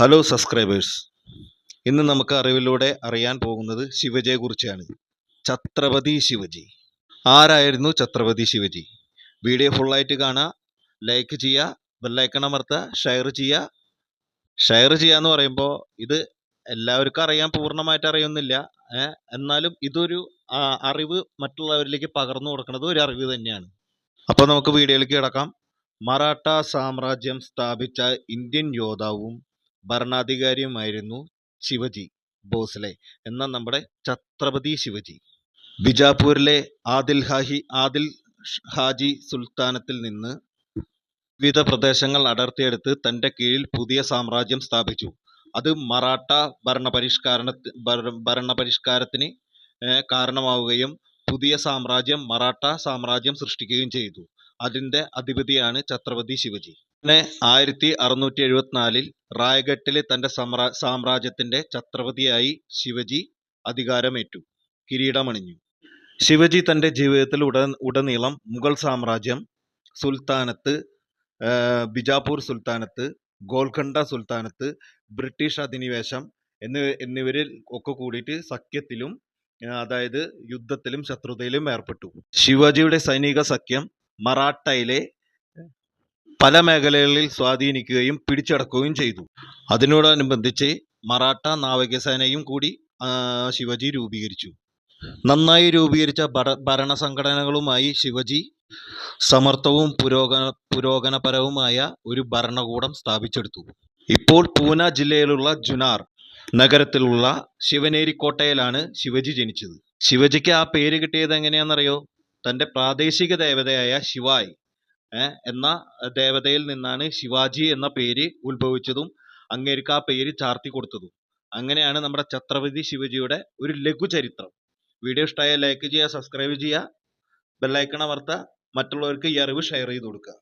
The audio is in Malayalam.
ഹലോ സബ്സ്ക്രൈബേഴ്സ് ഇന്ന് നമുക്ക് അറിവിലൂടെ അറിയാൻ പോകുന്നത് ശിവജിയെക്കുറിച്ചാണ് ഛത്രപതി ശിവജി. ആരായിരുന്നു ഛത്രപതി ശിവജി? വീഡിയോ ഫുള്ളായിട്ട് കാണുക ലൈക്ക് ചെയ്യുക ബെല്ലൈക്കൺ അമർത്തുക ഷെയർ ചെയ്യുക ഷെയർ ചെയ്യുക എന്ന് പറയുമ്പോൾ ഇത് എല്ലാവർക്കും അറിയാൻ പൂർണമായിട്ട് അറിയുന്നില്ല. എന്നാലും ഇതൊരു അറിവ് മറ്റുള്ളവരിലേക്ക് പകർന്നു കൊടുക്കുന്നത് ഒരു അറിവ് തന്നെയാണ്. അപ്പോൾ നമുക്ക് വീഡിയോയിലേക്ക് കിടക്കാം. മറാഠ സാമ്രാജ്യം സ്ഥാപിച്ച ഇന്ത്യൻ യോദ്ധാവും ഭരണാധികാരിയുമായിരുന്നു ശിവജി ഭോസ്ലെ എന്ന നമ്മുടെ ഛത്രപതി ശിവജി. ബിജാപൂരിലെ ആദിൽ ഹാഹി ആദിൽ ഹാജി സുൽത്താനത്തിൽ നിന്ന് വിവിധ പ്രദേശങ്ങൾ അടർത്തിയെടുത്ത് തന്റെ കീഴിൽ പുതിയ സാമ്രാജ്യം സ്ഥാപിച്ചു. അത് മറാഠ ഭരണപരിഷ്കാരണ ഭര- ഭരണപരിഷ്കാരത്തിന് കാരണമാവുകയും പുതിയ സാമ്രാജ്യം മറാഠ സാമ്രാജ്യം സൃഷ്ടിക്കുകയും ചെയ്തു. അതിന്റെ അധിപതിയാണ് ഛത്രപതി ശിവജി. പിന്നെ ആയിരത്തി അറുന്നൂറ്റി എഴുപത്തിനാലിൽ റായ്ഗട്ടിലെ തന്റെ സമ്രാ സാമ്രാജ്യത്തിന്റെ ഛത്രപതിയായി ശിവജി അധികാരമേറ്റു. കിരീടമണിഞ്ഞു. ശിവജി തന്റെ ജീവിതത്തിൽ ഉട ഉടനീളം മുഗൾ സാമ്രാജ്യം സുൽത്താനത്ത് ബിജാപൂർ സുൽത്താനത്ത് ഗോൽഖണ്ഡ സുൽത്താനത്ത് ബ്രിട്ടീഷ് അധിനിവേശം എന്നിവ എന്നിവരിൽ ഒക്കെ കൂടിയിട്ട് സഖ്യത്തിലും അതായത് യുദ്ധത്തിലും ശത്രുതയിലും ഏർപ്പെട്ടു. ശിവാജിയുടെ സൈനിക സഖ്യം മറാഠയിലെ പല മേഖലകളിൽ സ്വാധീനിക്കുകയും പിടിച്ചടക്കുകയും ചെയ്തു. അതിനോടനുബന്ധിച്ച് മറാഠ നാവികസേനയും കൂടി ശിവജി രൂപീകരിച്ചു. നന്നായി രൂപീകരിച്ച ഭര ഭരണസംഘടനകളുമായി ശിവജി സമർത്ഥവും പുരോഗന പുരോഗമനപരവുമായ ഒരു ഭരണകൂടം സ്ഥാപിച്ചെടുത്തു. ഇപ്പോൾ പൂന ജില്ലയിലുള്ള ജുനാർ നഗരത്തിലുള്ള ശിവനേരി കോട്ടയിലാണ് ശിവജി ജനിച്ചത്. ശിവജിക്ക് ആ പേര് കിട്ടിയത് എങ്ങനെയാണെന്നറിയോ? തന്റെ പ്രാദേശിക ദേവതയായ ശിവായ്. എന്ന ദേവതയിൽ നിന്നാണ് ശിവാജി എന്ന പേര് ഉത്ഭവിച്ചതും അങ്ങേർക്ക് ആ പേര് ചാർത്തി കൊടുത്തതും. അങ്ങനെയാണ് നമ്മുടെ ഛത്രപതി ശിവജിയുടെ ഒരു ലഘുചരിത്രം. വീഡിയോ ഇഷ്ടമായ ലൈക്ക് ചെയ്യുക സബ്സ്ക്രൈബ് ചെയ്യുക ബെല്ലൈക്കൺ അമർത്തുക മറ്റുള്ളവർക്ക് ഈ അറിവ് ഷെയർ ചെയ്ത് കൊടുക്കുക.